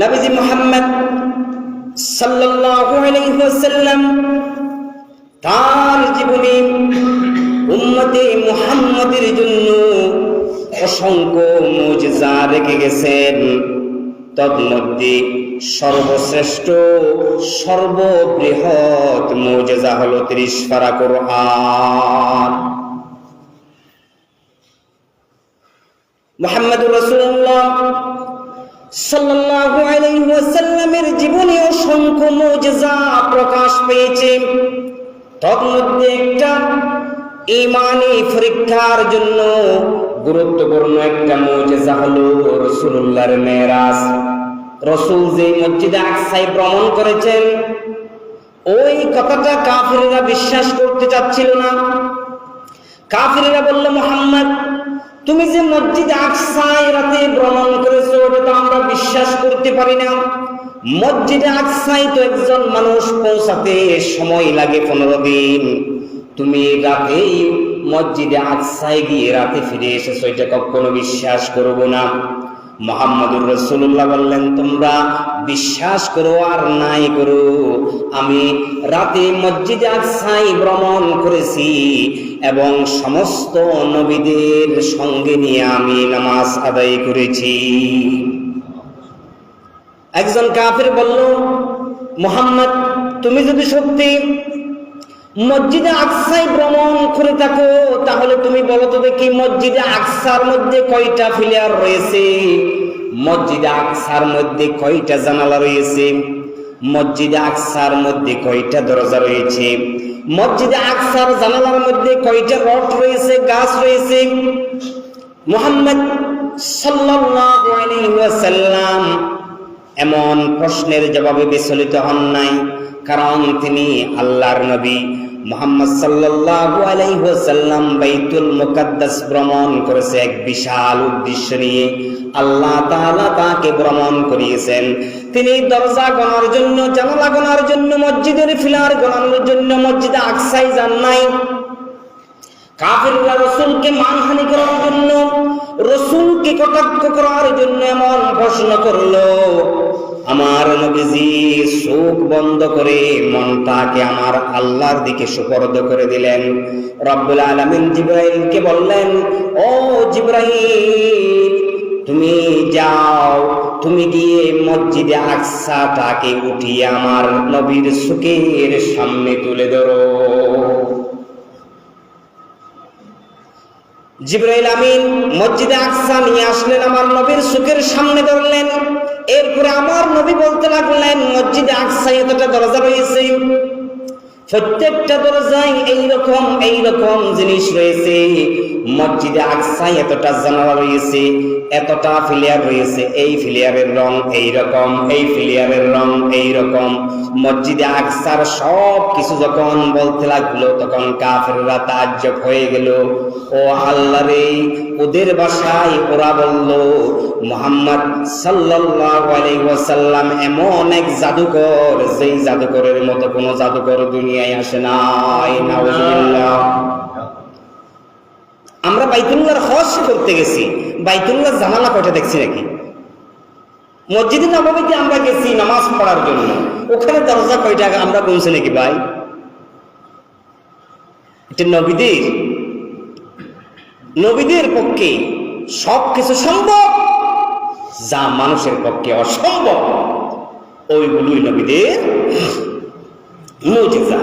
নবীজি মোহাম্মদ ওয়াসাল্লাম তার জীবনে উম্মতে মুহাম্মাদের জন্য অসংখ্য মুজিজা রেখে গেছেন। তন্মধ্যে সর্বশ্রেষ্ঠ, সর্ববৃহৎ মুজিজা হলো ত্রিশ পারা কোরআন। মুহাম্মদুর রাসূলুল্লাহ সাল্লাল্লাহু আলাইহি ওয়াসাল্লামের জীবনে অসংখ্য মুজিজা প্রকাশ পেয়েছে। তন্মধ্যে একটা ইমানি পরীক্ষার জন্য গুরুত্বপূর্ণ একটা মুজিজা হলো রাসূলুল্লাহর মেরাজ। রসুল যে মসজিদে আকসায় ভ্রমণ করেছেন, ওই কথাটা কাফিররা বিশ্বাস করতে চাচ্ছিল না। কাফিররা বলল, মোহাম্মদ তুমি যে মসজিদ আকসায় রাতে ভ্রমণ করেছ ওটা তো আমরা বিশ্বাস করতে পারি না। মসজিদে আকসায় তো একজন মানুষ পৌঁছাতে সময় লাগে পনেরো দিন। তুমি রাতেই মসজিদে আকসায় গিয়ে রাতে ফিরে এসেছ, এটা কখনো বিশ্বাস করব না। মোহাম্মদুর রসুল্লাহ বললেন, তোমরা বিশ্বাস করো আর নাই করো। আমি রাতে মসজিদে আকসাই ভ্রমণ করেছি এবং সমস্ত নবীদের সঙ্গে নিয়ে আমি নামাজ আদায় করেছি। একজন কাফের বলল, মোহাম্মদ, তুমি যদি সত্যি মসজিদে আকসাই ভ্রমণ করে থাকো, তাহলে তুমি বলো তো দেখি মসজিদে আকসার মধ্যে কয়টা ফিলিয়ার রয়েছে? মসজিদে আকসার মধ্যে কয়টা জানালা রয়েছে? মসজিদে আকসার মধ্যে কয়টা দরজা রয়েছে? মসজিদে আকসার জানালার মধ্যে কয়টা রড রয়েছে, গাছ রয়েছে? মোহাম্মদ আলাইহি এমন প্রশ্নের জবাবে বিচলিত হন নাই, কারণ তিনি আল্লাহর নবী। মোহাম্মদ সাল্লাল্লাহু আলাইহি ওয়াসাল্লাম বাইতুল মুকাদ্দাস ভ্রমণ করেছে এক বিশাল উদ্দেশ্য নিয়ে। আল্লাহ তাআলা তাকে ভ্রমণ করিয়েছেন। তিনি দরজা গণার জন্য, জানালা গণার জন্য, মসজিদের ফিলার গণানোর জন্য মসজিদে আকসাই যান নাই। কাফিররা রসুলকে মানহানি করার জন্য, রসুলকে কটাক্ষ করার জন্য এমন প্রশ্ন করল। আমার নবীজি চোখ বন্ধ করে মনটাকে আমার আল্লাহর দিকে সুপর্দ করে দিলেন। রব্বুল আলামিন জিব্রাইলকে বললেন, ও জিব্রাইল, তুমি যাও, তুমি গিয়ে মসজিদে আকসাটাকে উঠিয়ে আমার নবীর সুখের সামনে তুলে ধরো। জিব্রাইল আমিন মসজিদে আকসা নিয়ে আসলেন, আমার নবীর সুখের সামনে ধরলেন। এরপরে আমার নবী বলতে লাগলেন, মসজিদে আকসায় এতটা দরজা রয়েছে, প্রত্যেকটা দরজায় এইরকম এইরকম জিনিস রয়েছে। মসজিদে আকসায় এতটা জানালা রয়েছে, এতটা ফিলিয়ার রয়েছে, এই ফিলিয়ারের রং এই রকম এই ফিলিয়ারের রং এই রকম মসজিদে আকসার সব কিছু যখন বলতে লাগল, তখন কাফেররা তাজ্জব হয়ে গেল। ও আল্লাহ রে, ওদের বাসায় ওরা বলল, মোহাম্মদ সাল্লাল্লাহু আলাইহি ওয়াসাল্লাম এমন এক জাদুকর, যেই জাদুকরের মতো কোনো জাদুকর দুনিয়ায় আসে নাই, নাউজুবিল্লাহ। আমরা বাইতুল্লাহর হজ করতে গেছি। বাইতুল্লাহ জানালা কয়টা দেখছি নাকি? মসজিদে নবমীতে আমরা গেছি নামাজ পড়ার জন্য। ওখানে দরজা কয়টা আমরা পৌঁছে নাকি ভাই? এটা নবীদের। নবীদের পক্ষে সব কিছু সম্ভব, যা মানুষের পক্ষে অসম্ভব, ওইগুলোই নবীদের মুজিজা